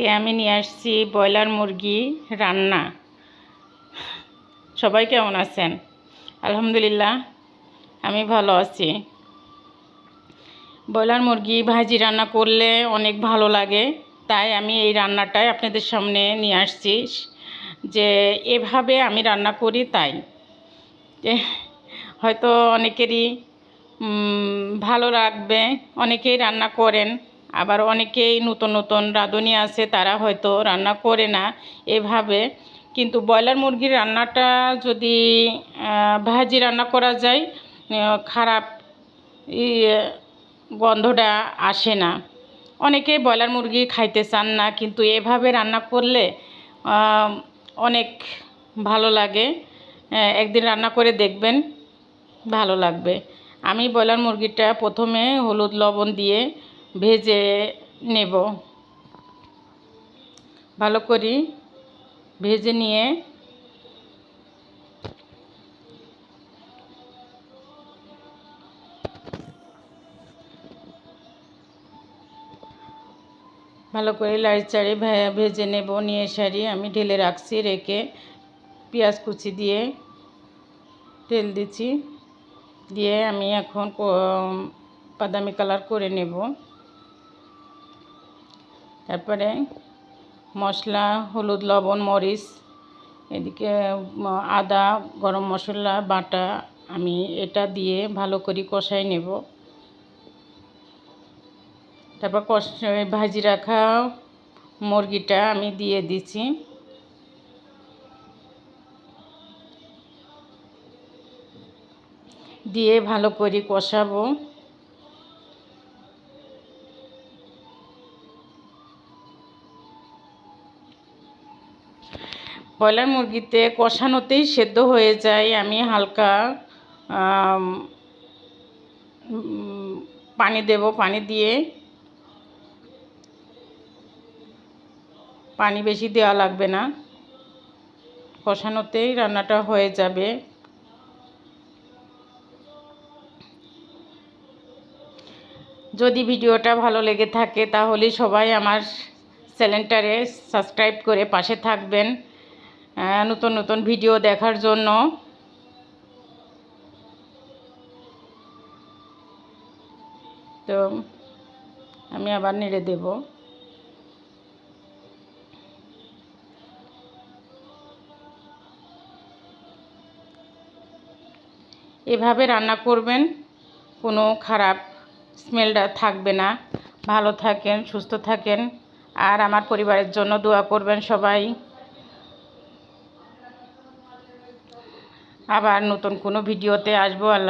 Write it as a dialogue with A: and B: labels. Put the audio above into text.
A: আজকে আমি নিয়ে আসছি ব্রয়লার মুরগি রান্না। সবাই কেমন আছেন? আলহামদুলিল্লাহ, আমি ভালো আছি। ব্রয়লার মুরগি ভাজি রান্না করলে অনেক ভালো লাগে, তাই আমি এই রান্নাটাই আপনাদের সামনে নিয়ে আসছি, যে এভাবে আমি রান্না করি তাই। হয়তো অনেকেরই ভালো লাগবে, অনেকেই রান্না করেন। আবার অনেকেই নতুন নতুন রাঁধুনি আছে, তারা হয়তো রান্না করে না এভাবে। কিন্তু ব্রয়লার মুরগির রান্নাটা যদি ভাজি রান্না করা যায় খারাপ গন্ধটা আসে না। অনেকে ব্রয়লার মুরগি খাইতে চান না, কিন্তু এভাবে রান্না করলে অনেক ভালো লাগে। একদিন রান্না করে দেখবেন, ভালো লাগবে। আমি ব্রয়লার মুরগিটা প্রথমে হলুদ লবণ দিয়ে ভেজে নেব। ভালো করি ভেজে নিয়ে ভালো করে লাড়ি ভেজে নেব, নিয়ে সারি। আমি ঢেলে রাখছি, রেখে পেঁয়াজ কুচি দিয়ে তেল দিচ্ছি। দিয়ে আমি এখন বাদামি কালার করে নেব। তারপরে মশলা, হলুদ, লবণ, মরিচ, এদিকে আদা, গরম মশলা, বাটা আমি এটা দিয়ে ভালো করে কষাই নেব। তারপর কষ ভাজি রাখা মুরগিটা আমি দিয়ে দিচ্ছি দিয়ে ভালো করে কষাবো। ব্রয়লার মুরগিতে কষানোতেই সেদ্ধ হয়ে যায়। আমি হালকা পানি দেব, পানি দিয়ে। পানি বেশি দেওয়া লাগবে না। কষানোতেই রান্নাটা হয়ে যাবে। যদি ভিডিওটা ভালো লেগে থাকে, তাহলে সবাই আমার চ্যানেলটারে সাবস্ক্রাইব করে পাশে থাকবেন। নতুন নতুন ভিডিও দেখার জন্য। তো আমি আবার নেড়ে দেব। এভাবে রান্না করবেন, কোনো খারাপ স্মেলটা থাকবে না। ভালো থাকেন, সুস্থ থাকেন। আর আমার পরিবারের জন্য দোয়া করবেন সবাই। আবার নতুন কোনো ভিডিওতে আসব আল্লাহ